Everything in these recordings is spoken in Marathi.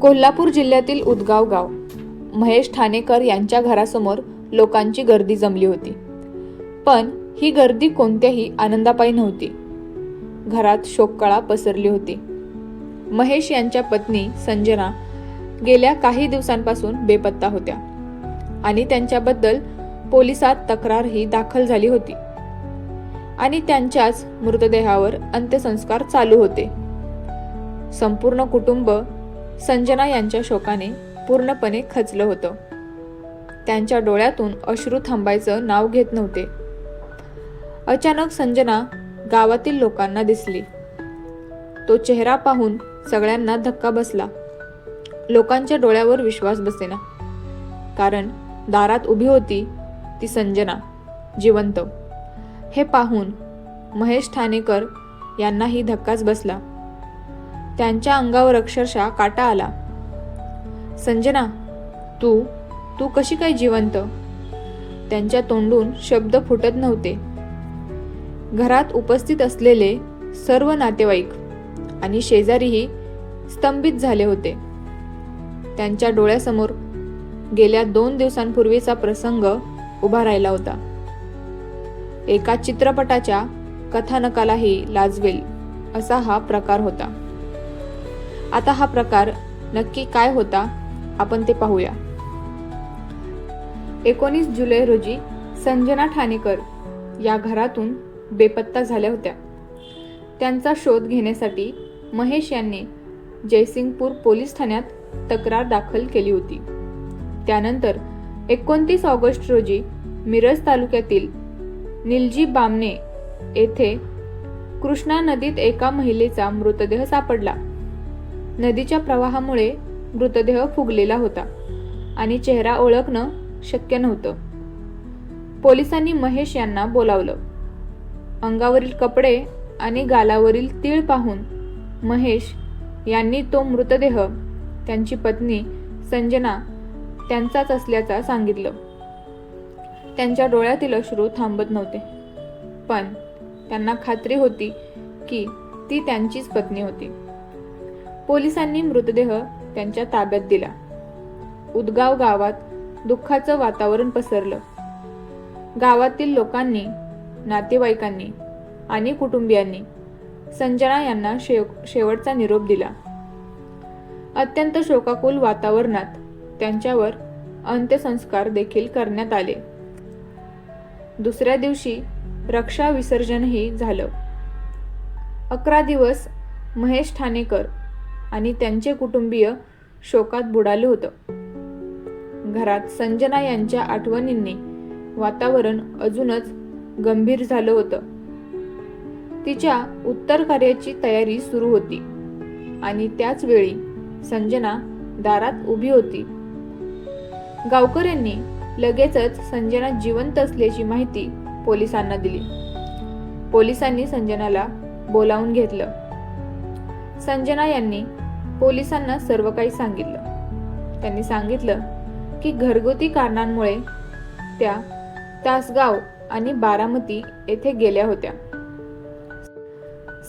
कोल्हापूर जिल्ह्यातील उदगाव गाव. महेश ठाणेकर यांच्या घरासमोर लोकांची गर्दी जमली होती. पण ही गर्दी कोणत्याही आनंदापायी नव्हती. घरात शोककळा पसरली होती. महेश यांच्या पत्नी संजना गेल्या काही दिवसांपासून बेपत्ता होत्या आणि त्यांच्याबद्दल पोलिसात तक्रारही दाखल झाली होती. आणि त्यांच्याच मृतदेहावर अंत्यसंस्कार चालू होते. संपूर्ण कुटुंब संजना यांच्या शोकाने पूर्णपणे खचलं होतं. त्यांच्या डोळ्यातून अश्रू थांबायचं नाव घेत नव्हते. अचानक संजना गावातील लोकांना दिसली. तो चेहरा पाहून सगळ्यांना धक्का बसला. लोकांच्या डोळ्यावर विश्वास बसेना. कारण दारात उभी होती ती संजना जिवंत. हे पाहून महेश ठाणेकर यांनाही धक्काच बसला. त्यांच्या अंगावर अक्षरशः काटा आला. संजना तू तू कशी काय जिवंत? त्यांच्या तोंडून शब्द फुटत नव्हते. घरात उपस्थित असलेले सर्व नातेवाईक आणि शेजारीही स्तंभित झाले होते. त्यांच्या डोळ्यासमोर गेल्या दोन दिवसांपूर्वीचा प्रसंग उभा राहिला होता. एका चित्रपटाच्या कथानकालाही लाजवेल असा हा प्रकार होता. आता हा प्रकार नक्की काय होता आपण ते पाहूया. एकोणीस जुलै रोजी संजना ठाणेकर या घरातून बेपत्ता झाल्या होत्या. त्यांचा शोध घेण्यासाठी महेश यांनी जयसिंगपूर पोलीस ठाण्यात तक्रार दाखल केली होती. त्यानंतर एकोणतीस ऑगस्ट रोजी मिरज तालुक्यातील निलजी बामणे येथे कृष्णा नदीत एका महिलेचा मृतदेह सापडला. नदीच्या प्रवाहामुळे मृतदेह फुगलेला होता आणि चेहरा ओळखणं शक्य नव्हतं. पोलिसांनी महेश यांना बोलावलं. अंगावरील कपडे आणि गालावरील तीळ पाहून महेश यांनी तो मृतदेह त्यांची पत्नी संजना त्यांचाच असल्याचा सांगितलं. त्यांच्या डोळ्यातील अश्रू थांबत नव्हते. पण त्यांना खात्री होती की ती त्यांचीच पत्नी होती. पोलिसांनी मृतदेह त्यांच्या ताब्यात दिला. उदगाव गावात दुःखाचं वातावरण पसरलं. गावातील लोकांनी नातेवाईकांनी आणि कुटुंबियांनी संजना यांना शेव शेवटचा निरोप दिला. अत्यंत शोकाकुल वातावरणात त्यांच्यावर अंत्यसंस्कार देखील करण्यात आले. दुसऱ्या दिवशी रक्षा विसर्जनही झालं. अकरा दिवस महेश ठाणेकर आणि त्यांचे कुटुंबीय शोकात बुडालं होतं. घरात संजना यांच्या आठवणींनी वातावरण अजूनच गंभीर झालं होतं. तिच्या उत्तर कार्याची तयारी सुरू होती आणि त्याच वेळी संजना दारात उभी होती. गावकऱ्यांनी लगेचच संजना जिवंत असल्याची माहिती पोलिसांना दिली. पोलिसांनी संजनाला बोलावून घेतलं. संजना यांनी पोलिसांना सर्व काही सांगितलं. त्यांनी सांगितलं की घरगुती कारणांमुळे त्या तासगाव आणि बारामती येथे गेल्या होत्या.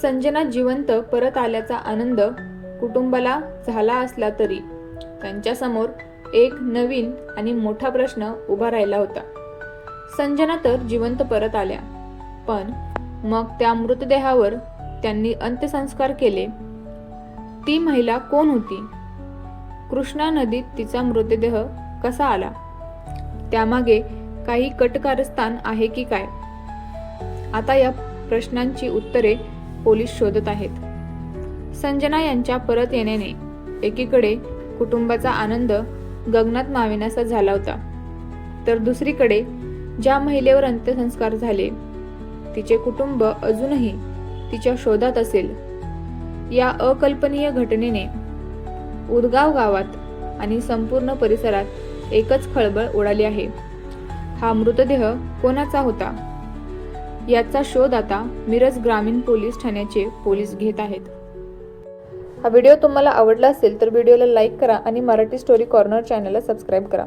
संजना जिवंत परत आल्याचा आनंद कुटुंबाला झाला असला तरी त्यांच्यासमोर एक नवीन आणि मोठा प्रश्न उभा राहिला होता. संजना तर जिवंत परत आल्या पण मग त्या मृतदेहावर त्यांनी अंत्यसंस्कार केले ती महिला कोण होती? कृष्णा नदीत तिचा मृतदेह कसा आला? त्यामागे काही कटकारस्थान आहे की काय? आता या प्रश्नांची उत्तरे पोलीस शोधत आहेत. संजना यांच्या परत येण्याने एकीकडे कुटुंबाचा आनंद गगनात माविण्याचा झाला होता. तर दुसरीकडे ज्या महिलेवर अंत्यसंस्कार झाले तिचे कुटुंब अजूनही तिच्या शोधात असेल. या अकल्पनीय घटनेने उदगाव गावात आणि संपूर्ण परिसरात एकच खळबळ उडाली आहे. हा मृतदेह कोणाचा होता? याचा शोध आता मिरज ग्रामीण पोलीस ठाण्याचे पोलीस घेत आहेत. हा व्हिडिओ तुम्हाला आवडला असेल तर व्हिडिओला लाईक करा आणि मराठी स्टोरी कॉर्नर चॅनलला सबस्क्राईब करा.